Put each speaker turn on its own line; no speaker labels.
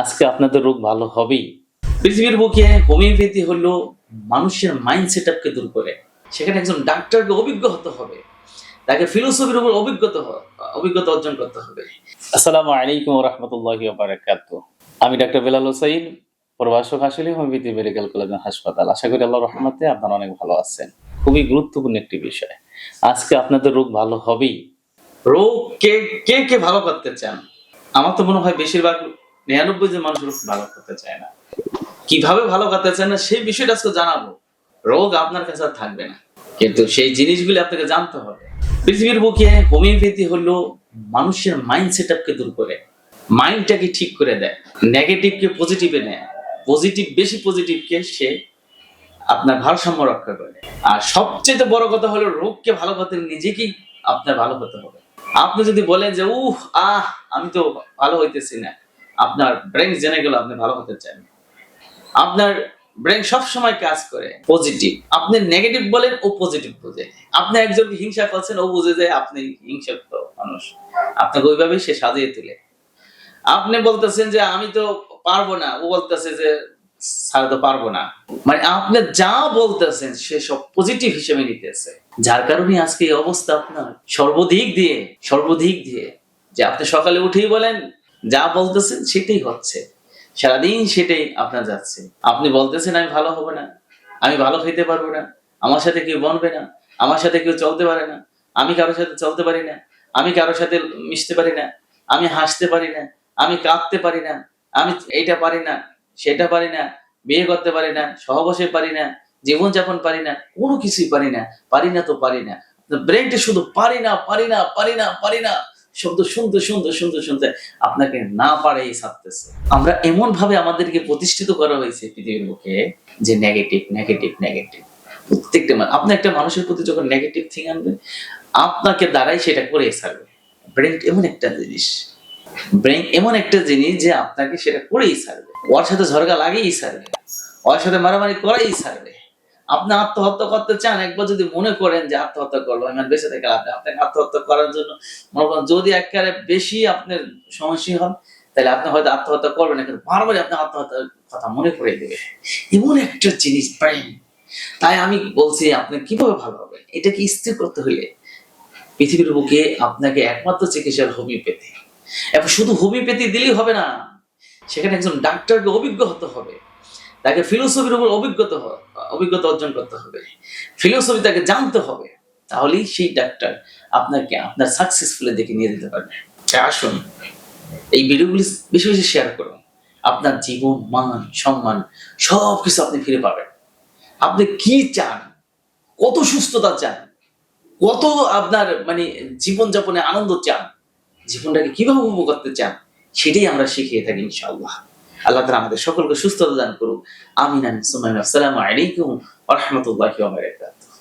আজকে আপনাদের রোগ ভালো হবেই। পৃথিবীর বুকে হোমিওপ্যাথি হলো মানুষের মাইন্ড সেট আপকে দূর করে। সেখানে একজন ডাক্তারকে অভিজ্ঞ হতে হবে। তাকে ফিলোসফির উপর অভিজ্ঞতা অভিজ্ঞতা অর্জন করতে হবে। আসসালামু আলাইকুম রহমতুল্লাহ বারাকাত আমি ডাক্তার বেলাল হোসাইন, প্রভাষক আসলে হোমিওপ্যাথি মেডিকেল কলেজ হাসপাতাল। আশা করি আল্লাহ রহমতে আপনারা অনেক ভালো আছেন। খুবই গুরুত্বপূর্ণ একটি বিষয়। আজকে আপনাদের রোগ ভালো হবেই। রোগ কে কে কে ভালো করতে চান? আমার তো মনে হয় বেশিরভাগ নিরানব্বই জন মানুষ রোগ ভালো করতে চায় না। কীভাবে ভালো করতে চায় না, সেই বিষয়টা আজকে জানাব। রোগ আপনার কাছে আর থাকবে না। কিন্তু সেই জিনিসগুলি আপনাকে জানতে হবে। পৃথিবীর বুকে হোমিওপ্যাথি হলো মানুষের মাইন্ড সেট আপকে দূর করে। মাইন্ডটাকে ঠিক করে দেয়। নেগেটিভকে পজিটিভে নেয়। পজিটিভ বেশি পজিটিভকে সে আপনার ভারসাম্য রক্ষা করে। আর সবচেয়ে বড় কথা হলো রোগকে ভালো করতে নিজেকেই আপনার ভালো হতে হবে। আপনি যদি বলেন যে, উহ, আহ, আমি তো ভালো হইতেছি না। আপনার ব্রেন জেনে গেল আপনি ভালো হতে চান। আপনার ব্রেন সব সময় কাজ করে পজিটিভ আপনি নেগেটিভ বলেন, ও পজিটিভ বোঝে। আপনি একজনকে হিংসা করছেন, ও বুঝে যায় আপনি হিংসাক্ত মানুষ। আপনাকে ওইভাবেই সে সাজিয়ে তুলে। আপনি বলতেছেন যে, আমি তো পারব না। ও বলতেছে যে, স্যার, তো পারব না। মানে আপনি যা বলতেছেন, সে সব পজিটিভ হিসেবে নিতেছে। যার কারণে আজকে এই অবস্থা আপনার। সর্বদিক দিয়ে সর্বদিক দিয়ে। যে আপনি সকালে উঠেই বলেন যা বলতেছেন সেটাই হচ্ছে। সারাদিন সেটাই আপনার যাচ্ছে। আপনি বলতেছেন, আমি ভালো হব না। আমি ভালো খেতে পারব না। আমার সাথে কেউ বনবে না। আমার সাথে কেউ চলতে পারে না। আমি কারোর সাথে চলতে পারি না। আমি কারোর সাথে মিশতে পারি না। আমি হাসতে পারি না। আমি কাঁদতে পারি না। আমি এইটা পারি না, সেটা পারি না, বিয়ে করতে পারি না, সহবাসে পারি না, জীবনযাপন পারি না, কোনো কিছুই পারি না। পারি না তো পারি না। ব্রেনটা শুধু পারি না পারি না পারি না পারি না। শব্দ, শুনতে শুনতে শুনতে শুনতে আপনাকে না পারেই ছাড়তেছে। আমরা এমন ভাবে আমাদেরকে প্রতিষ্ঠিত করা হয়েছে পৃথিবীর মুখে যে নেগেটিভ নেগেটিভ নেগেটিভ প্রত্যেকটা আপনি একটা মানুষের প্রতি যখন নেগেটিভ থিং আনবেন, আপনাকে দ্বারাই সেটা করে ছাড়বে। ব্রেন এমন একটা জিনিস। ব্রেন এমন একটা জিনিস যে আপনাকে সেটা করেই ছাড়বে। ওর সাথে ঝরগা লাগেই ছাড়বে। ওর সাথে মারামারি করেই ছাড়বে। আপনি আত্মহত্যা করতে চান, একবার যদি মনে করেন যে আত্মহত্যা করব আমি বেঁচে থেকে লাভ আপনাকে আত্মহত্যা করার জন্য মনে করেন যদি একেবারে বেশি আপনার সমস্যা হন, তাহলে আপনি হয়তো আত্মহত্যা করবেন কিন্তু বারবারই আপনি আত্মহত্যার কথা মনে করে দেবে এমন একটা জিনিস ব্রেন তাই আমি বলছি, আপনি কীভাবে ভালো হবে এটাকে স্থির করতে হইলে পৃথিবীর বুকে আপনাকে একমাত্র চিকিৎসার হোমিওপ্যাথি। এখন শুধু হোমিওপ্যাথি দিলেই হবে না, সেখানে একজন ডাক্তারকে অভিজ্ঞ হতে হবে। তাকে ফিলোসফির উপর অভিজ্ঞতা অভিজ্ঞতা অর্জন করতে হবে। ফিলোসফি তাকে জানতে হবে। তাহলেই সেই ডাক্তার আপনাকে, আপনার সাকসেসফুলি দেখে নিয়ে যেতে পারবে। আসুন, এই ভিডিওগুলি বেশি বেশি শেয়ার করুন। আপনার জীবন, মান, সম্মান সব কিছু আপনি ফিরে পাবেন। আপনি কি চান? কত সুস্থতা চান? কত আপনার মানে জীবনযাপনে আনন্দ চান? জীবনটাকে কীভাবে উপভোগ করতে চান? সেটাই আমরা শিখিয়ে থাকি, ইনশাআল্লাহ। আল্লাহ তালা আমাদের সকলকে সুস্থতা দান করুক। আমিন আসসালামু আলাইকুম রাহমাতুল্লাহি